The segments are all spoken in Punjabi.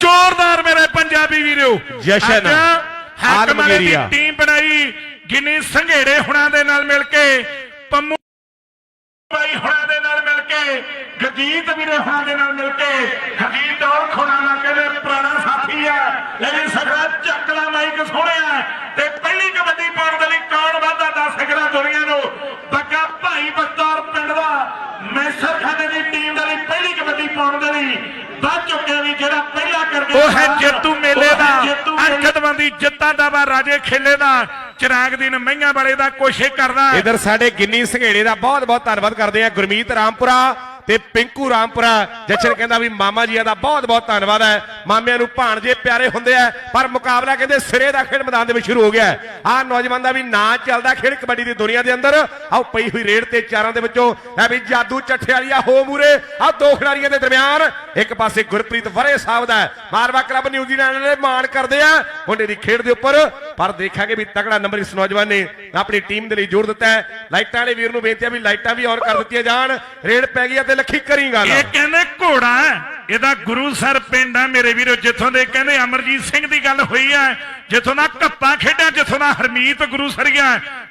ਜ਼ੋਰਦਾਰ ਮੇਰੇ ਪੰਜਾਬੀ ਵੀਰੋ ਜਸ਼ਨ, ਹਾਕਮ ਦੀ। ਟੀਮ ਬਣਾਈ ਗਿੰਨੀ ਸੰਘੇੜੇ ਹੁਣਾਂ ਦੇ ਨਾਲ ਮਿਲ ਕੇ ਪੰਮੂ ਭਾਈ ਹੁਣਾਂ ਦੇ ਨਾਲ ਮਿਲ ਕੇ ਗਜੀਤ ਵੀਰੇ ਹੁਣਾਂ ਦੇ ਨਾਲ ਮਿਲ ਕੇ ਹਜੀਤ ਔਰ ਖੁਣਾ ਨਾਲ ਕਹਿੰਦੇ ਪੁਰਾਣਾ ਸਾਥੀ ਆ ਲੇਕਿਨ ਸਗਰਾ ਚੱਕਲਾ ਮਾਈਕ ਸੋਹਣਿਆ ਤੇ ਪਹਿਲੀ ਕਬੱਡੀ ਪਾਉਣ ਦੇ ਲਈ ਕੌਣ ਵਾਧਾ ਦੱਸ ਸਗਰਾ ਦੁਨੀਆ ਨੂੰ ਬੱਗਾ ਭਾਈ ਬਖਤਾਰ ਪਿੰਡ ਦਾ ਮੈਸਰ ਖਾਨੇ ਦੀ ਟੀਮ ਦੇ ਲਈ ਪਹਿਲੀ ਕਬੱਡੀ ਪਾਉਣ ਦੇ ਲਈ ਵੱਧ ਚੁੱਕਿਆ ਵੀ ਜਿਹੜਾ ਪਹਿਲਾ ਕਰਕੇ ਉਹ ਹੈ ਜੇਤੂ ਮੇਲੇ ਉਹ ਦਾ ਹੈ ਜੇਤੂ ਮੇਲੇ ਅਰਕਤਵੰਦੀ ਜਿੱਤਾਂ ਦਾ ਵਾ ਰਾਜੇ ਖੇਲੇ ਦਾ, ਚਿਰਾਗ ਦੀਨ ਮਈਆਂ ਵਾਲੇ ਦਾ ਕੋਸ਼ਿਸ਼ ਕਰਦਾ। ਇਧਰ ਸਾਡੇ ਗਿੰਨੀ ਸੰਘੇੜੇ ਦਾ ਬਹੁਤ ਬਹੁਤ ਧੰਨਵਾਦ ਕਰਦੇ ਆ ਗੁਰਮੀਤ ਰਾਮਪੁਰਾ। ਤੇ ਪਿੰਕੂ ਰਾਮਪੁਰਾ ਜਸ਼ਨ ਕਹਿੰਦਾ ਵੀ ਮਾਮਾ ਜੀਆਂ ਦਾ ਬਹੁਤ ਬਹੁਤ ਧੰਨਵਾਦ ਹੈ। ਮਾਮਿਆਂ ਨੂੰ ਭਾਣਜੇ ਪਿਆਰੇ ਹੁੰਦੇ ਆ, ਪਰ ਮੁਕਾਬਲਾ ਕਹਿੰਦੇ ਸਿਰੇ ਦਾ ਖੇਡ ਮੈਦਾਨ ਦੇ ਵਿੱਚ ਸ਼ੁਰੂ ਹੋ ਗਿਆ ਆਹ ਨੌਜਵਾਨ ਦਾ ਵੀ ਨਾਂ ਚੱਲਦਾ ਖੇਡ ਕਬੱਡੀ ਦੀ ਦੁਨੀਆ ਦੇ ਅੰਦਰ। ਆਹ ਪਈ ਹੋਈ ਰੇਡ ਤੇ ਚਾਰਾਂ ਦੇ ਵਿੱਚੋਂ ਹੈ ਵੀ ਜਾਦੂ ਚੱਠੇ ਵਾਲੀਆ ਹੋ ਮੂਰੇ। ਆਹ ਦੋ ਖਿਡਾਰੀਆਂ ਦੇ ਦਰਮਿਆਨ, ਇੱਕ ਪਾਸੇ ਗੁਰਪ੍ਰੀਤ ਵਰੇ ਸਾਹਿਬ ਦਾ ਹੈ। ਮਾਰਵਾ ਕਲੱਬ ਨਿਊਜ਼ੀਲੈਂਡ ਨੇ ਮਾਣ ਕਰਦੇ ਆ, ਮੁੰਡੇ ਦੀ ਖੇਡ ਦੇ ਉੱਪਰ। ਪਰ ਦੇਖਾਂਗੇ ਵੀ ਤਗੜਾ ਨੰਬਰ ਇਸ ਨੌਜਵਾਨ ਨੇ ਆਪਣੀ ਟੀਮ ਦੇ ਲਈ ਜੋੜ ਦਿੱਤਾ ਹੈ। ਲਾਈਟਾਂ ਵਾਲੇ ਵੀਰ ਨੂੰ ਬੇਨਤੀ ਹੈ ਵੀ ਲਾਈਟਾਂ ਵੀ ਔਨ ਕਰ ਦਿੱਤੀਆਂ ਜਾਣ। ਰੇਡ ਪੈ ਗਈ ਤੇ ਲੱਖੀ ਕਰੀ ਗੱਲ। ਇਹ ਕਹਿੰਦੇ ਘੋੜਾ ਇਹਦਾ ਗੁਰੂ ਸਰ ਪਿੰਡ ਆ ਮੇਰੇ ਵੀਰੋ ਜਿੱਥੋਂ ਦੇ ਕਹਿੰਦੇ ਅਮਰਜੀਤ ਸਿੰਘ ਦੀ ਗੱਲ ਹੋਈ ਹੈ ਜਿੱਥੋਂ ਦਾ ਕੱਪਾ ਖੇਡਿਆ ਜਿੱਥੋਂ ਦਾ ਹਰਮੀਤ ਗੁਰੂ ਸਰੀਆ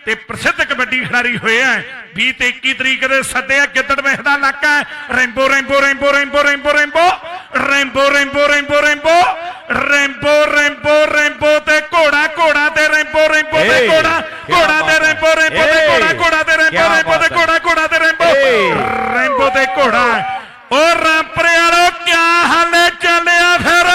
ਤੇ ਪ੍ਰਸਿੱਧ ਕਬੱਡੀ ਖਿਡਾਰੀ ਹੋਏ ਆ 20 ਤੇ 21 ਤਰੀਕ ਦੇ ਸੱਦੇ ਆ ਗਿੱਦੜ ਮਹਿ ਦਾ ਇਲਾਕਾ। Rambo Rambo Rambo Rambo Rambo Rambo Rambo Rambo Rambo Rambo Rambo Rambo Rambo ਤੇ ਘੋੜਾ ਘੋੜਾ ਤੇ ਰੈਂਬੋ ਰੈਂਬੋ ਤੇ ਘੋੜਾ ਘੋੜਾ ਤੇ। ਰੈਂਬੋ ਰੈਂਬੋ ਤੇ ਏ, ਘੋੜਾ ਘੋੜਾ ਤੇ ਰੈਂਬੋ ਕਿਆ ਰੈਂਬੋ ਤੇ ਬਾਤ ਹੈ। ਘੋੜਾ ਘੋੜਾ ਤੇ ਰੈਂਬੋ ਏ। ਰੈਂਬੋ ਤੇ ਘੋੜਾ ਉਹ ਰਾਮਪਰੇ ਵਾਲੋ ਕਿਆ ਹਾਲੇ ਚੱਲਿਆ ਫਿਰ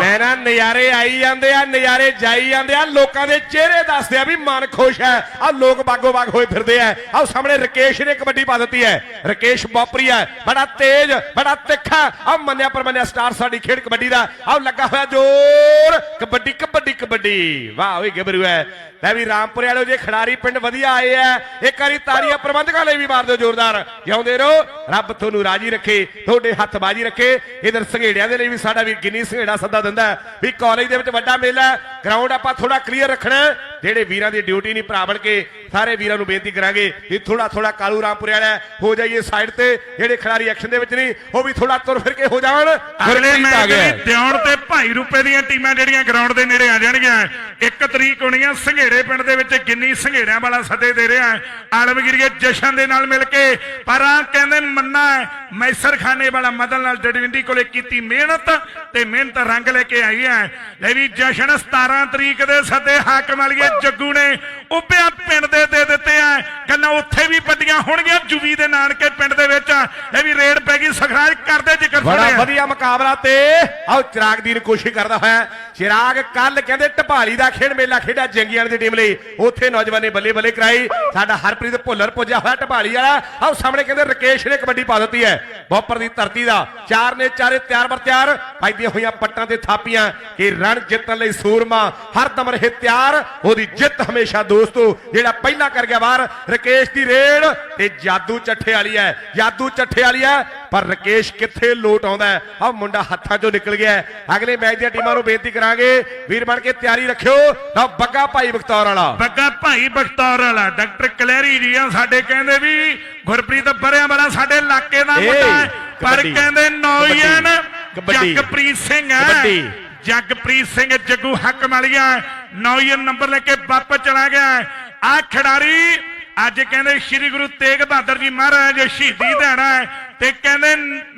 ਮੈਂ ਨਾ ਨਜ਼ਾਰੇ ਆਈ ਜਾਂਦੇ ਆ ਨਜ਼ਾਰੇ ਜਾਈ ਜਾਂਦੇ ਆ ਲੋਕਾਂ ਦੇ ਚਿਹਰੇ ਦੱਸਦੇ ਆ ਵੀ ਮਨ ਖੁਸ਼ ਹੈ। ਆ ਲੋਕ ਬਾਗੋ ਬਾਗ ਹੋਏ ਫਿਰਦੇ ਆ। ਆਹ ਸਾਹਮਣੇ ਰਕੇਸ਼ ਨੇ ਕਬੱਡੀ ਪਾ ਦਿੱਤੀ ਹੈ। ਰਕੇਸ਼ ਬੋਪਰੀ ਹੈ। ਬੜਾ ਤੇਜ਼, ਬੜਾ ਤਿੱਖਾ ਆ ਮੰਨਿਆ ਪਰਮੰਨਿਆ ਸਟਾਰ ਸਾਡੀ ਖੇਡ ਕਬੱਡੀ ਦਾ। ਆਹ ਲੱਗਾ ਹੋਇਆ ਜੋਰ। ਕਬੱਡੀ ਕਬੱਡੀ ਕਬੱਡੀ। ਵਾਹ ਓਏ ਗੱਭਰੂ ਹੈ। ਲੈ ਵੀ ਰਾਮਪੁਰੇ ਵਾਲੋ ਜੇ ਖਿਡਾਰੀ ਪਿੰਡ ਵਧੀਆ ਆਏ ਆ, ਇੱਕ ਵਾਰੀ ਤਾਰੀਆਂ ਪ੍ਰਬੰਧਕਾਂ ਲਈ ਵੀ ਮਾਰ ਦਿਓ ਜ਼ੋਰਦਾਰ। ਜਿਉਂਦੇ ਰਹੋ। ਰੱਬ ਤੁਹਾਨੂੰ ਰਾਜੀ ਰੱਖੇ, ਤੁਹਾਡੇ ਹੱਥ ਬਾਜੀ ਰੱਖੇ। ਇਧਰ ਸੰਘੇੜਿਆਂ ਦੇ ਲਈ ਵੀ ਸਾਡਾ ਵੀ ਗਿੰਨੀ ਸੰਘੇੜਾ ਸੱਦਾ ਦਿੰਦਾ ਵੀ ਕਾਲਜ ਦੇ ਵਿੱਚ ਵੱਡਾ ਮੇਲਾ ਗਰਾਊਂਡ ਆਪਾਂ ਥੋੜਾ ਕਲੀਅਰ ਰੱਖਣਾ ਜਿਹੜੇ ਵੀਰਾਂ ਦੀ ਡਿਊਟੀ ਨਹੀਂ ਭਰਾ ਬਣ ਕੇ ਸਾਰੇ ਵੀਰਾਂ ਨੂੰ ਬੇਨਤੀ ਕਰਾਂਗੇ ਵੀ ਥੋੜਾ ਥੋੜਾ ਕਾਲੂ ਰਾਮਪੁਰੇ ਵਾਲਾ ਹੋ ਜਾਈਏ ਸਾਈਡ ਤੇ ਜਿਹੜੇ ਖਿਡਾਰੀ ਐਕਸ਼ਨ ਦੇ ਵਿੱਚ ਨਹੀਂ ਉਹ ਵੀ ਥੋੜਾ ਤੁਰ ਫਿਰ ਕੇ ਹੋ ਜਾਣ। ਅਗਲੇ ਆ ਮੈਚ ਗਿਆ। ਦੀ। ਦਿਉਣ ਤੇ ਭਾਈ ਰੂਪੇ ਦੀਆਂ ਟੀਮਾਂ ਜਿਹੜੀਆਂ ਗਰਾਊਂਡ ਦੇ ਨੇੜੇ ਆ ਜਾਣਗੀਆਂ ਇੱਕ ਤਰੀਕ ਹੋਣੀਆਂ ਸੰਘੇੜੇ ਪਿੰਡ ਦੇ ਵਿੱਚ ਗਿੰਨੀ ਸੰਘੇੜਿਆਂ ਵਾਲਾ ਸੱਦੇ ਦੇ ਰਿਹਾ ਆਲਮਗੀਰੀਏ ਜਸ਼ਨ ਦੇ ਨਾਲ ਮਿਲ ਕੇ ਪਰ ਆ ਕਹਿੰਦੇ ਮੰਨਾ ਹੈ, ਮੈਸਰ ਖਾਨੇ ਵਾਲਾ ਮਦਨ ਨਾਲ ਡਡਵਿੰਡੀ ਕੋਲੇ ਕੀਤੀ ਮਿਹਨਤ ਤੇ ਮਿਹਨਤ ਰੰਗ ਲੈ ਕੇ ਆਈ ਹੈ। ਲੈ ਵੀ ਜਸ਼ਨ 17 ਤਰੀਕ ਦੇ ਸੱਦੇ ਹਾਕਮ ਵਾਲੀਏ ਜੱਗੂ ਨੇ ਉਪਿਆ ਪਿੰਡ ਦੇ ਦੇ ਦਿੱਤੇ ਆ। ਗੱਲਾਂ ਉੱਥੇ ਵੀ ਵੱਡੀਆਂ ਹੋਣਗੀਆਂ ਜੁਵੀ ਦੇ ਨਾਨਕੇ ਪਿੰਡ ਦੇ ਵਿੱਚ। ਇਹ ਵੀ ਰੇਡ ਪੈ ਗਈ ਸਖਰਾਜ ਕਰਦੇ ਜ਼ਿਕਰ ਬੜਾ ਵਧੀਆ ਮੁਕਾਬਲਾ ਤੇ ਆਓ ਚਿਰਾਗ ਦੀ ਕੋਸ਼ਿਸ਼ ਕਰਦਾ ਹੋਇਆ। ਚਿਰਾਗ ਕੱਲ ਕਹਿੰਦੇ ਢਪਾਲੀ ਦਾ ਖੇਡ ਮੇਲਾ ਖੇਡਿਆ ਜੰਗੀਆਂ ਦੀ ਟੀਮ ਲਈ। ਉੱਥੇ ਨੌਜਵਾਨ ਨੇ ਬੱਲੇ ਬੱਲੇ ਕਰਾਈ। ਸਾਡਾ ਹਰਪ੍ਰੀਤ ਭੁੱਲਰ ਪੁੱਜਿਆ ਹੋਇਆ ਢਪਾਲੀ ਵਾਲਾ। ਆਓ ਸਾਹਮਣੇ ਕਹਿੰਦੇ ਰਕੇਸ਼ ਨੇ ਕਬੱਡੀ ਪਾ ਦਿੱਤੀ ਹੈ। ਬੋਪਰ ਦੀ ਧਰਤੀ ਦਾ ਚਾਰ ਨੇ ਚਾਰੇ ਤਿਆਰ ਬਰ ਤਿਆਰ। ਪੈਦੀਆਂ ਹੋਈਆਂ ਪੱਟਾਂ ਤੇ ਥਾਪੀਆਂ ਕਿ ਰਣ ਜਿੱਤਣ ਲਈ ਸੂਰਮਾ ਹਰਦਮ ਰਹੇ ਤਿਆਰ। ਉਹਦੀ ਜਿੱਤ ਹਮੇਸ਼ਾ ਦੋਸਤੋ ਜਿਹੜਾ ਪਹਿਲਾਂ ਕਰ ਗਿਆ ਬਾਹਰ ਰਕੇਸ਼ ਦੀ ਰੇਡ ਤੇ ਜਾਦੂ ਚੱਠੇ ਵਾਲੀ ਹੈ ਜਾਦੂ ਚੱਠੇ ਵਾਲੀ ਹੈ ਪਰ ਰਕੇਸ਼ ਕਿੱਥੇ ਲੋਟ ਆਉਂਦਾ ਹੈ? ਆਹ ਮੁੰਡਾ ਹੱਥਾਂ ਚੋਂ ਨਿਕਲ ਗਿਆ। ਅਗਲੇ ਮੈਚ ਦੀਆਂ ਟੀਮਾਂ ਨੂੰ ਬੇਨਤੀ ਕਰਾਂਗੇ ਵੀਰ ਬਣ ਕੇ ਤਿਆਰੀ ਰੱਖਿਓ। ਤਾਂ ਬੱਗਾ ਭਾਈ ਬਖਤੌਰ ਵਾਲਾ। ਬੱਗਾ ਭਾਈ ਬਖਤੌਰ ਵਾਲਾ ਡਾਕਟਰ ਕਲੈਰੀ ਜੀ ਆ ਸਾਡੇ ਕਹਿੰਦੇ ਵੀ ਗੁਰਪ੍ਰੀਤ ਬਰਿਆਂ ਵਾਲਾ ਸਾਡੇ ਇਲਾਕੇ ਦਾ ਮੁੰਡਾ ਹੈ ਪਰ ਕਹਿੰਦੇ ਨੌਜਵਾਨ ਕਬੱਡੀ, ਜਗਪ੍ਰੀਤ ਸਿੰਘ ਹੈ। ਕਬੱਡੀ। ਜਗਪ੍ਰੀਤ ਸਿੰਘ ਜੱਗੂ ਹੱਕ ਮਾਲੀਆ ਨੌਜਵਾਨ ਨੰਬਰ ਲੈ ਕੇ ਵਾਪਸ ਚਲਾ ਗਿਆ। ਆ ਖਿਡਾਰੀ ਅੱਜ ਕਹਿੰਦੇ ਸ੍ਰੀ ਗੁਰੂ ਤੇਗ ਬਹਾਦਰ ਜੀ ਮਹਾਰਾਜ ਸ਼ਹੀਦੀ ਦਿਹਾੜਾ ਹੈ ਤੇ ਕਹਿੰਦੇ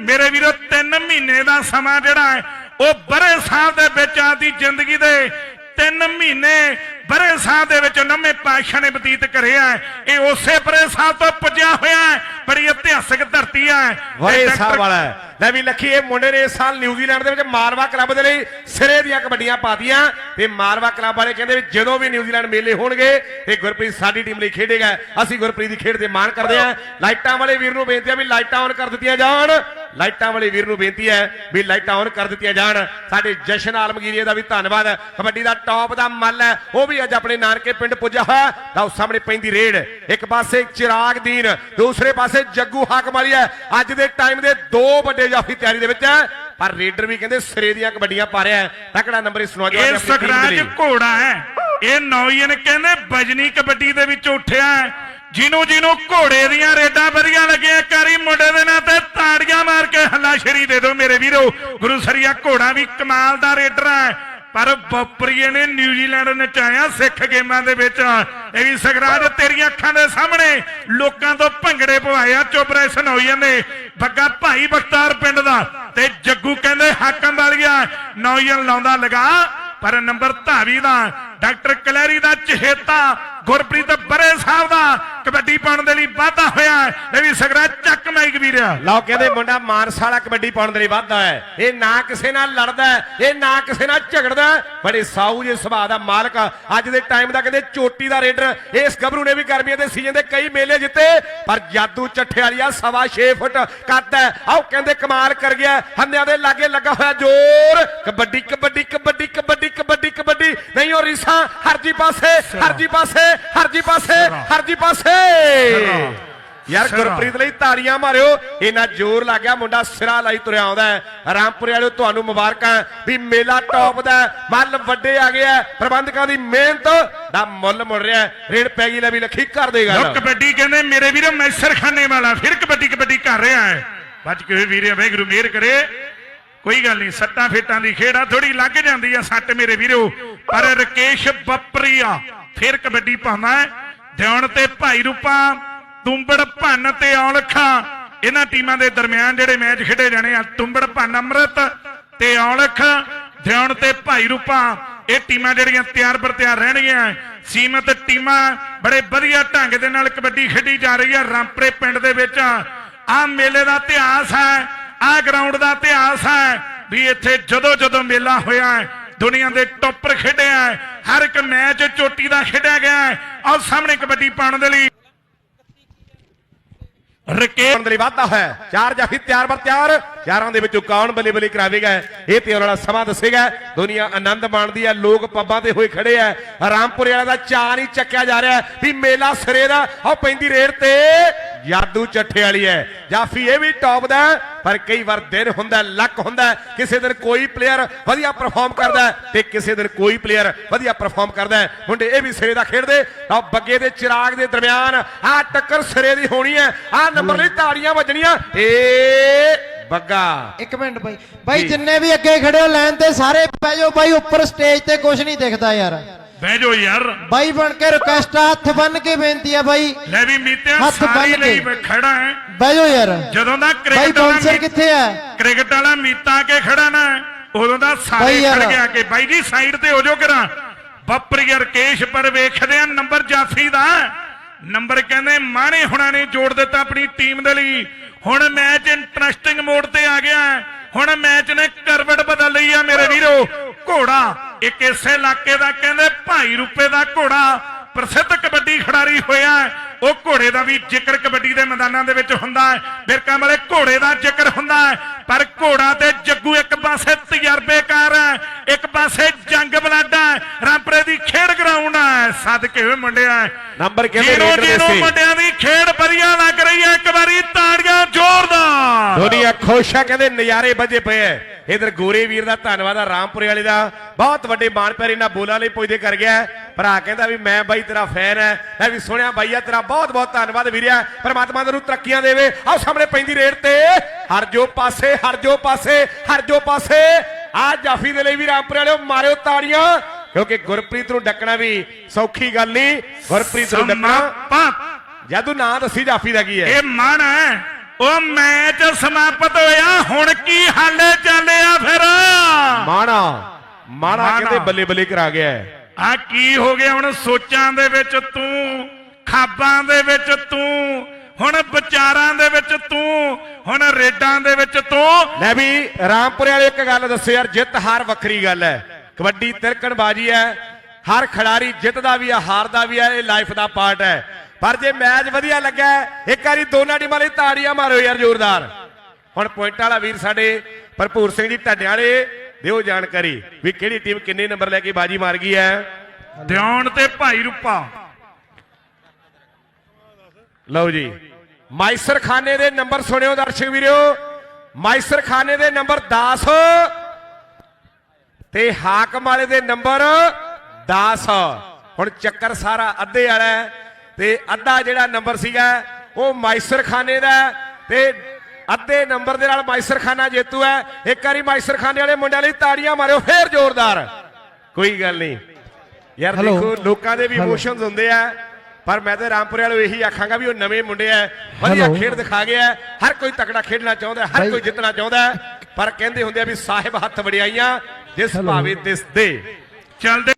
ਮੇਰੇ ਵੀਰੋ 3 ਮਹੀਨੇ ਦਾ ਸਮਾਂ ਜਿਹੜਾ ਹੈ, ਉਹ ਬਰੇ ਸਾਹਿਬ ਦੇ ਵਿੱਚ ਆਦੀ ਜ਼ਿੰਦਗੀ ਦੇ ਤਿੰਨ ਮਹੀਨੇ ਬਰੇ ਸਾਹਿਬ ਦੇ ਵਿੱਚ ਨਵੇਂ ਪਾਤਸ਼ਾਹ ਨੇ ਬਤੀਤ ਕਰਿਆ ਇਹ ਉਸੇ ਬਰੇ ਸਾਹਿਬ ਤੋਂ ਪੁੱਜਿਆ ਹੋਇਆ ਹੈ। ਬੜੀ ਇਤਿਹਾਸਕ ਧਰਤੀ ਹੈ। ਇਹ ਸਾਹਿਬ ਵਾਲਾ ਹੈ। ਲੈ ਵੀ ਲੱਖੀ ਇਹ ਮੁੰਡੇ ਨੇ ਇਸ ਸਾਲ ਨਿਊਜ਼ੀਲੈਂਡ ਦੇ ਵਿੱਚ ਮਾਰਵਾ ਕਲੱਬ ਦੇ ਲਈ ਸਿਰੇ ਦੀਆਂ ਕਬੱਡੀਆਂ ਪਾਤੀਆਂ। ਤੇ ਮਾਰਵਾ ਕਲੱਬ ਵਾਲੇ ਕਹਿੰਦੇ ਵੀ ਜਦੋਂ ਵੀ ਨਿਊਜ਼ੀਲੈਂਡ ਮੇਲੇ ਹੋਣਗੇ ਤੇ ਗੁਰਪ੍ਰੀਤ ਸਾਡੀ ਟੀਮ ਲਈ ਖੇਡੇਗਾ। ਅਸੀਂ ਗੁਰਪ੍ਰੀਤ ਦੀ ਖੇਡ ਦੇ ਮਾਣ ਕਰਦੇ ਹਾਂ। ਲਾਈਟਾਂ ਵਾਲੇ ਵੀਰ ਨੂੰ ਬੇਨਤੀ ਹੈ ਵੀ ਲਾਈਟਾਂ ਔਨ ਕਰ ਦਿੱਤੀਆਂ ਜਾਣ। ਲਾਈਟਾਂ ਵਾਲੇ ਵੀਰ ਨੂੰ ਬੇਨਤੀ ਹੈ ਵੀ ਲਾਈਟਾਂ ਔਨ ਕਰ ਦਿੱਤੀਆਂ ਜਾਣ। ਸਾਡੇ ਜਸ਼ਨ ਆਲਮਗੀਰੀਏ ਦਾ ਵੀ ਧੰਨਵਾਦ ਹੈ। ਕਬੱਡੀ ਦਾ ਟੌਪ ਦਾ ਮੱਲ ਹੈ। ਉਹ ਵੀ ਅੱਜ ਆਪਣੇ ਨਾਨਕੇ ਪਿੰਡ ਪੁੱਜਾ ਹੋਇਆ। ਤਾਂ ਸਾਹਮਣੇ ਪੈਂਦੀ ਰੇਡ। ਇੱਕ ਪਾਸੇ ਚਿਰਾਗ ਦੀਨ ਦੂਸਰੇ ਪਾਸੇ ਜੱਗੂ ਹਾਕਮ ਵਾਲੀ ਹੈ। ਅੱਜ ਦੇ ਟਾਈਮ ਦੇ ਦੋ ਵੱਡੇ ਜਾਫੀ ਤਿਆਰੀ ਦੇ ਵਿੱਚ ਹੈ। ਪਰ ਰੇਡਰ ਵੀ ਕਹਿੰਦੇ ਸਿਰੇ ਦੀਆਂ ਕਬੱਡੀਆਂ ਪਾ ਰਿਹਾ ਹੈ। ਤਕੜਾ ਨੰਬਰ ਇਸ ਨੌਜਵਾਨ ਇਹ ਲਈ? ਘੋੜਾ ਹੈ। ਇਹ ਨੌਜਵਾਨ ਕਹਿੰਦੇ ਬਜਨੀ ਕਬੱਡੀ ਦੇ ਵਿੱਚ ਉੱਠਿਆ ਹੈ। ਜਿਹਨੂੰ ਜਿਹਨੂੰ ਘੋੜੇ ਦੀਆਂ ਰੇਡਾਂ ਵਧੀਆ ਲੱਗੀਆਂ ਇੱਕ ਵਾਰੀ ਮੁੰਡੇ ਦੇ ਨਾਂ ਤੇ ਤਾੜੀਆਂ ਮਾਰ ਕੇ ਹੱਲਾਸ਼ੇਰੀ ਦੇ ਦਿਓ ਮੇਰੇ ਵੀਰੋ। ਗੁਰੂ ਸਰੀਆ ਘੋੜਾ ਵੀ ਕਮਾਲ ਦਾ ਰੇਡਰ ਹੈ। ਪਰ ਬੱਪਰੀਏ ਨੇ ਨਿਊਜ਼ੀਲੈਂਡ ਨਚਾਇਆ ਸਿੱਖ ਗੇਮਾਂ ਦੇ ਵਿੱਚ। ਇਹ ਵੀ ਸਗਰਾਜ ਤੇਰੀਆਂ ਅੱਖਾਂ ਦੇ ਸਾਹਮਣੇ ਲੋਕਾਂ ਤੋਂ ਭੰਗੜੇ ਪਵਾਇਆ ਚੋਪਰੇਸ਼ਨ ਹੋਈ ਜਾਂਦੇ। ਬੱਗਾ ਭਾਈ ਬਖਤਾਰ ਪਿੰਡ ਦਾ ਤੇ ਜੱਗੂ ਕਹਿੰਦੇ ਹਾਕਮ ਵਾਲੀਆ, ਨੌਜਵਾਨ ਲਾਉਂਦਾ ਲਗਾ। ਪਰ ਨੰਬਰ ਧਾਵੀ ਦਾ, ਡਾਕਟਰ ਕਲੈਰੀ ਦਾ ਚਹੇਤਾ ਗੁਰਪ੍ਰੀਤ ਬਰੇ ਸਾਹਿਬ ਦਾ ਕਬੱਡੀ ਪਾਉਣ ਦੇ ਲਈ ਵਾਧਾ ਹੋਇਆ ਹੈ। ਇਹ ਵੀ ਸਗਰਾ ਚੱਕ ਮਾਈਕ ਵੀਰਿਆ ਲਓ ਕਹਿੰਦੇ ਮੁੰਡਾ ਮਾਨਸਾ ਵਾਲਾ ਕਬੱਡੀ ਪਾਉਣ ਦੇ ਲਈ ਵੱਧਦਾ ਹੈ। ਇਹ ਨਾ ਕਿਸੇ ਨਾਲ ਲੜਦਾ ਇਹ ਨਾ ਕਿਸੇ ਨਾਲ ਝਗੜਦਾ ਬੜੇ ਸਾਊ ਜੇ ਸੁਭਾਅ ਦਾ ਮਾਲਕ ਅੱਜ ਦੇ ਟਾਈਮ ਦਾ ਕਹਿੰਦੇ ਚੋਟੀ ਦਾ ਰੇਡਰ, ਇਸ ਗੱਭਰੂ ਨੇ ਵੀ ਗਰਮੀਆਂ ਦੇ ਸੀਜ਼ਨ ਦੇ ਕਈ ਮੇਲੇ ਜਿੱਤੇ, ਪਰ ਜਾਦੂ ਚੱਠੇ ਵਾਲੀਆ ਸਵਾ 6 ਫੁੱਟ ਕੱਦ ਹੈ। ਆਓ ਕਹਿੰਦੇ ਕਮਾਲ ਕਰ ਗਿਆ ਹੰਨਿਆਂ ਦੇ ਲਾਗੇ ਲੱਗਾ ਹੋਇਆ ਜ਼ੋਰ। ਕਬੱਡੀ ਕਬੱਡੀ ਕਬੱਡੀ ਕਬੱਡੀ ਕਬੱਡੀ ਕਬੱਡੀ। ਰੀਸਾਂ ਹਰਜੀ ਪਾਸੇ ਹਰਜੀ ਪਾਸੇ ਹਰਜੀ ਪਾਸੇ ਹਰਜੀ ਪਾਸੇ। ਯਾਰ। ਗੁਰਪ੍ਰੀਤ ਲਈ ਤਾੜੀਆਂ ਮਾਰਿਓ ਇਹਨਾਂ ਜ਼ੋਰ ਲੱਗ ਗਿਆ ਮੁੰਡਾ ਸਿਰਾ ਲਾਈ ਤੁਰਿਆ ਆਉਂਦਾ ਹੈ। ਰਾਮਪੁਰੇ ਵਾਲਿਓ ਤੁਹਾਨੂੰ ਮੁਬਾਰਕਾਂ ਵੀ ਮੇਲਾ ਟੌਪ ਦਾ ਮੱਲ ਵੱਡੇ ਆ ਗਿਆ ਪ੍ਰਬੰਧਕਾਂ ਦੀ ਮਿਹਨਤ ਦਾ ਮੁੱਲ ਮੁੜ ਰਿਹਾ। ਰੇਡ ਪੈ ਗਈ ਲੈ ਵੀ ਲੱਖੀ ਕਰ ਦੇਗਾ ਲੋ ਕਬੱਡੀ ਕਹਿੰਦੇ ਮੇਰੇ ਵੀਰੋ ਮੈਸਰ ਖਾਨੇ ਵਾਲਾ ਫਿਰ ਕਬੱਡੀ ਕਬੱਡੀ ਕਰ ਰਿਹਾ ਹੈ। ਬਚ ਕੇ ਵੀਰੇ ਵਾਹਿਗੁਰੂ ਮਿਹਰ ਕਰੇ। ਕੋਈ ਗੱਲ ਨਹੀਂ ਸੱਟਾਂ ਫੇਟਾਂ ਦੀ ਖੇੜਾ ਥੋੜੀ ਲੱਗ ਜਾਂਦੀ ਆ ਸੱਟ ਮੇਰੇ ਵੀਰੋ। ਪਰ ਰਕੇਸ਼ ਬੱਪਰੀਆ, ਫਿਰ ਕਬੱਡੀ ਪਾਉਂਦਾ ਹੈ। ਦਿਉਣ ਤੇ ਭਾਈ ਰੂਪਾ, ਤੁੰਬੜ ਭੰਨ ਤੇ ਔਲਖਾਂ। ਇਹਨਾਂ ਟੀਮਾਂ ਦੇ ਦਰਮਿਆਨ ਜਿਹੜੇ ਮੈਚ ਖੇਡੇ ਜਾਣੇ ਆ, ਤੁੰਬੜ ਭੰਨ ਅੰਮ੍ਰਿਤ ਤੇ ਔਲਖ, ਦਿਉਣ ਤੇ ਭਾਈ ਰੂਪਾ। ਇਹ ਟੀਮਾਂ ਜਿਹੜੀਆਂ ਤਿਆਰ ਬਰ ਤਿਆਰ ਰਹਿਣਗੀਆਂ ਸੀਮਤ ਟੀਮਾਂ, ਬੜੇ ਵਧੀਆ ਢੰਗ ਦੇ ਨਾਲ ਕਬੱਡੀ ਖੇਡੀ ਜਾ ਰਹੀ ਹੈ ਰਾਮਪਰੇ ਪਿੰਡ ਦੇ ਵਿੱਚ। ਆਹ ਮੇਲੇ ਦਾ ਇਤਿਹਾਸ ਹੈ, ਆਹ ਗਰਾਊਂਡ ਦਾ ਇਤਿਹਾਸ ਹੈ ਵੀ ਇੱਥੇ ਜਦੋਂ ਜਦੋਂ ਮੇਲਾ ਹੋਇਆ ਹੈ ਦੁਨੀਆ ਦੇ ਟੌਪਰ ਖੇਡਿਆ ਹਰ ਇੱਕ ਮੈਚ ਚੋਟੀ ਦਾ ਖੇਡਿਆ ਗਿਆ ਆਹ ਸਾਹਮਣੇ ਕਬੱਡੀ ਪਾਉਣ ਦੇ ਲਈ। ਰਕੇ ਦੇ ਲਈ ਵਾਧਾ ਹੋਇਆ ਚਾਰ ਜਾਫੀ ਤਿਆਰ ਬਰ ਤਿਆਰ। ਚਾਰਾਂ ਦੇ ਵਿੱਚੋਂ ਕੌਣ ਬੱਲੇ ਬੱਲੇ ਕਰਾਵੇਗਾ ਇਹ ਤੇ ਉਹਨਾਂ ਦਾ ਸਮਾਂ ਦੱਸੇਗਾ ਦੁਨੀਆ ਆਨੰਦ ਮਾਣਦੀ ਹੈ। ਲੋਕ ਪੱਬਾਂ ਤੇ ਹੋਏ ਖੜੇ ਆ ਰਾਮਪੁਰੇ ਵਾਲਾ ਦਾ ਚਾਹ ਨਹੀਂ ਚੱਕਿਆ ਜਾ ਰਿਹਾ ਵੀ ਮੇਲਾ ਸਿਰੇ ਦਾ ਉਹ ਪੈਂਦੀ ਰੇਡ ਤੇ ਜਾਦੂ ਚੱਠੇ ਵਾਲੀ ਹੈ। ਜਾਫੀ ਇਹ ਵੀ ਟੌਪ ਦਾ ਪਰ ਕਈ ਵਾਰ ਦਿਨ ਹੁੰਦਾ ਲੱਕ ਹੁੰਦਾ ਕਿਸੇ ਦਿਨ ਕੋਈ ਪਲੇਅਰ ਵਧੀਆ ਪਰਫਾਰਮ ਕਰਦਾ ਤੇ ਕਿਸੇ ਦਿਨ ਕੋਈ ਪਲੇਅਰ ਵਧੀਆ ਪਰਫਾਰਮ ਕਰਦਾ ਮੁੰਡੇ ਇਹ ਵੀ ਸਿਰੇ ਦਾ ਖੇਡਦੇ। ਤਾਂ ਬੱਗੇ ਦੇ ਚਿਰਾਗ ਦੇ ਦਰਮਿਆਨ ਆਹ ਟੱਕਰ ਸਿਰੇ ਦੀ ਹੋਣੀ ਹੈ। ਆਹ ਨੰਬਰ ਲਈ ਤਾੜੀਆਂ ਵੱਜਣੀਆਂ। ਏ ਬੱਗਾ। ਇੱਕ ਮਿੰਟ ਬਾਈ। ਬਾਈ ਜਿੰਨੇ ਵੀ ਅੱਗੇ ਖੜੇ ਹੋ ਲਾਈਨ ਤੇ ਸਾਰੇ ਪੈ ਜਾਓ। ਬਾਈ ਉੱਪਰ ਸਟੇਜ ਤੇ ਕੁਝ ਨਹੀਂ ਦਿਖਦਾ ਯਾਰ। ਬਹਿ ਜਾਓ ਯਾਰ। ਬਾਈ ਬਣ ਕੇ ਰਿਕਵੈਸਟ ਹੱਥ ਬੰਨ ਕੇ ਬੇਨਤੀ ਆ ਬਾਈ। ਲੈ ਵੀ ਮੀਤਿਆ ਹੱਥ ਸਾਰੀ ਬੰਨ੍ਹ ਲਈ ਕੇ। ਮੈਂ ਖੜਾ ਹੈ। ਬਹਿ ਜਾਓ ਯਾਰ। ਜਦੋਂ ਦਾ ਬਾਈ ਕ੍ਰਿਕਟ ਵਾਲਾ ਬਾਉਂਸਰ ਮੀ- ਕਿੱਥੇ ਆ? ਕ੍ਰਿਕਟ ਵਾਲਾ ਮੀਤਾ ਕੇ ਖੜਾ ਨਾ ਉਦੋਂ ਦਾ ਸਾਰੇ ਯਾਰ। ਖੜ ਗਿਆ ਕਿ ਬਾਈ ਜੀ ਸਾਈਡ ਤੇ ਹੋ ਜਾਓ ਕਰਾਂ। ਬੱਪਰੀ ਰਕੇਸ਼ ਪਰ ਵੇਖਦੇ ਆ ਨੰਬਰ ਜਾਫੀ ਦਾ। ਨੰਬਰ ਕਹਿੰਦੇ ਮਾਣੇ ਹੁਣਾਂ ਨੇ ਜੋੜ ਦਿੱਤਾ ਆਪਣੀ ਟੀਮ ਦੇ ਲਈ। ਹੁਣ ਮੈਚ ਇੰਟਰਸਟਿੰਗ ਮੋਡ ਤੇ ਆ ਗਿਆ। ਹੁਣ ਮੈਚ ਨੇ ਕਰਵਟ ਬਦਲ ਲਈ ਆ ਮੇਰੇ ਵੀਰੋ। ਘੋੜਾ ਇੱਕ ਇਸੇ ਇਲਾਕੇ ਦਾ ਕਹਿੰਦੇ ਭਾਈ ਰੂਪੇ ਦਾ ਘੋੜਾ। ਪ੍ਰਸਿੱਧ ਕਬੱਡੀ ਖਿਡਾਰੀ ਹੋਇਆ। ਉਹ ਘੋੜੇ ਦਾ ਵੀ ਜ਼ਿਕਰ ਕਬੱਡੀ ਦੇ ਮੈਦਾਨਾਂ ਦੇ ਵਿੱਚ ਹੁੰਦਾ ਹੈ। ਬਿਰਕਾਂ ਵਾਲੇ ਘੋੜੇ ਦਾ ਜ਼ਿਕਰ ਹੁੰਦਾ ਹੈ। ਪਰ ਘੋੜਾ ਤੇ ਜੱਗੂ ਇੱਕ ਪਾਸੇ ਤਜਰਬੇਕਾਰ ਹੈ ਇੱਕ ਪਾਸੇ ਜੰਗ ਬਲਾਡਾ ਹੈ। ਰਾਮਪੁਰੇ ਦੀ ਖੇਡ ਗਰਾਊਂਡ ਹੈ। ਸਦਕੇ ਹੋਏ ਮੁੰਡਿਆ ਨੰਬਰ ਕਹਿੰਦੇ ਜਿਹਨੂੰ ਰੇਡਰ ਦੇ ਸੀ? ਮੁੰਡਿਆਂ ਦੀ ਖੇਡ ਵਧੀਆ ਲੱਗ ਰਹੀ ਹੈ। ਇੱਕ ਵਾਰੀ ਤਾੜੀਆਂ ਜ਼ੋਰਦਾਰ। ਦੁਨੀਆ ਖੁਸ਼ ਆ ਕਹਿੰਦੇ ਨਜ਼ਾਰੇ ਵੱਜੇ ਪਏ ਐ। ਇਧਰ ਗੋਰੇ ਵੀਰ ਦਾ ਧੰਨਵਾਦ ਆ ਰਾਮਪੁਰੇ ਵਾਲੇ ਦਾ। ਬਹੁਤ ਵੱਡੇ ਮਾਣ ਪਿਆਰੇ ਨਾਲ ਬੋਲਾਂ ਲਈ ਪੁੱਜਦੇ ਕਰ ਗਿਆ ਭਰਾ ਕਹਿੰਦਾ ਵੀ ਮੈਂ ਬਾਈ ਤੇਰਾ ਫੈਨ ਐ। ਮੈਂ ਵੀ ਸੁਣਿਆ ਬਾਈਆ ਤੇਰਾ ਬਹੁਤ ਬਹੁਤ ਧੰਨਵਾਦ ਵੀਰਿਆ। ਪਰਮਾਤਮਾ ਤੈਨੂੰ ਤਰੱਕੀਆਂ ਦੇਵੇ। ਆਹ ਸਾਹਮਣੇ ਪੈਂਦੀ ਰੇਡ ਤੇ। ਹਰ ਜੋ ਪਾਸੇ ਹਰ ਜੋ ਪਾਸੇ ਹਰ ਜੋ ਪਾਸੇ। ਆ ਜਾਫੀ ਦੇ ਲਈ ਵੀ ਰਾਮਪੁਰੇ ਵਾਲਿਓ ਮਾਰਿਓ ਤਾੜੀਆਂ। ਕਿਉਂਕਿ ਗੁਰਪ੍ਰੀਤ ਨੂੰ ਡੱਕਣਾ ਵੀ ਸੌਖੀ ਗੱਲ ਨਹੀਂ। ਗੁਰਪ੍ਰੀਤ ਨੂੰ ਡੱਕਣਾ। ਜਦੋਂ ਨਾਂ ਦੱਸੀ ਜਾਫੀ ਦਾ ਕੀ ਹੈ ਇਹ ਮਨ ਹੈ ਉਹ ਮੈਚ ਸਮਾਪਤ ਹੋਇਆ ਹੁਣ ਕੀ ਹਾਲੇ ਚੱਲਿਆ ਫਿਰ ਮਾਣਾ ਮਾਣਾ। ਕਹਿੰਦੇ ਬੱਲੇ ਬੱਲੇ ਕਰਾ ਗਿਆ। ਆ ਕੀ ਹੋ ਗਿਆ ਹੁਣ ਸੋਚਾਂ ਦੇ ਵਿੱਚ ਤੂੰ ਖਾਬਾਂ ਦੇ ਵਿੱਚ ਤੂੰ ਹੁਣ ਵਿਚਾਰਾਂ ਦੇ ਵਿੱਚ ਤੂੰ ਹੁਣ ਰੇਡਾਂ ਦੇ ਵਿੱਚ ਤੂੰ ਲੈ ਵੀ ਰਾਮਪੁਰੇ ਵਾਲੇ ਇੱਕ ਗੱਲ ਦੱਸੋ ਯਾਰ ਜਿੱਤ ਹਾਰ ਵੱਖਰੀ ਗੱਲ ਹੈ ਕਬੱਡੀ ਤਿਰਕਣਬਾਜੀ ਹੈ ਹਰ ਖਿਡਾਰੀ ਜਿੱਤਦਾ ਵੀ ਹੈ ਹਾਰਦਾ ਵੀ ਹੈ ਇਹ ਲਾਈਫ ਦਾ ਪਾਰਟ ਹੈ ਪਰ ਜੇ ਮੈਚ ਵਧੀਆ ਲੱਗਾ ਇੱਕ ਵਾਰੀ ਦੋਨਾਂ ਟੀਮਾਂ ਲਈ ਤਾੜੀਆਂ ਮਾਰੋ ਯਾਰ ਜ਼ੋਰਦਾਰ। ਹੁਣ ਪੁਆਇੰਟ ਵਾਲਾ ਵੀਰ ਸਾਡੇ ਭਰਪੂਰ ਸਿੰਘ ਜੀ ਢੱਡਿਆਂ ਵਾਲੇ ਦਿਓ ਜਾਣਕਾਰੀ ਵੀ ਕਿਹੜੀ ਟੀਮ ਕਿੰਨੇ ਨੰਬਰ ਲੈ ਕੇ ਬਾਜੀ ਮਾਰ ਗਈ ਹੈ। ਦਿਉਣ ਤੇ ਭਾਈ ਰੂਪਾ। ਲਓ ਜੀ ਮਾਈਸਰ ਖਾਨੇ ਦੇ ਨੰਬਰ ਸੁਣਿਓ ਦਰਸ਼ਕ ਵੀਰਿਓ ਮਾਈਸਰ ਖਾਨੇ ਦੇ ਨੰਬਰ 10 ਤੇ ਹਾਕਮ ਵਾਲੇ ਦੇ ਨੰਬਰ 10 ਹੁਣ ਚੱਕਰ ਸਾਰਾ ਅੱਧੇ ਵਾਲਾ ਹੈ। ਤੇ ਅੱਧਾ ਜਿਹੜਾ ਨੰਬਰ ਸੀਗਾ ਉਹ ਮਾਈਸਰ ਖਾਨੇ ਦਾ ਤੇ ਅੱਧੇ ਨੰਬਰ ਦੇ ਨਾਲ ਮਾਈਸਰ ਖਾਨਾ ਜੇਤੂ ਹੈ ਇੱਕ ਵਾਰੀ ਮਾਈਸਰ ਖਾਨੇ ਵਾਲੇ ਮੁੰਡਿਆਂ ਲਈ ਤਾੜੀਆਂ ਮਾਰਿਓ ਫੇਰ ਜ਼ੋਰਦਾਰ ਕੋਈ ਗੱਲ ਨਹੀਂ ਯਾਰ. ਦੇਖੋ ਲੋਕਾਂ ਦੇ ਵੀ. ਇਮੋਸ਼ਨਸ ਹੁੰਦੇ ਆ ਪਰ ਮੈਂ ਤੇ ਰਾਮਪੁਰੇ ਵਾਲੇ ਇਹੀ ਆਖਾਂਗਾ ਵੀ ਉਹ ਨਵੇਂ ਮੁੰਡੇ ਆ ਵਧੀਆ. ਖੇਡ ਦਿਖਾ ਗਿਆ। ਹਰ ਕੋਈ ਤਕੜਾ ਖੇਡਣਾ ਚਾਹੁੰਦਾ ਹਰ ਕੋਈ ਜਿੱਤਣਾ ਚਾਹੁੰਦਾ। ਪਰ ਕਹਿੰਦੇ ਹੁੰਦੇ ਆ ਵੀ ਸਾਹਿਬ ਹੱਥ ਵੜਿਆਈਆਂ ਜਿਸ. ਭਾਵੇਂ ਦਿਸ ਦੇ ਚੱਲਦੇ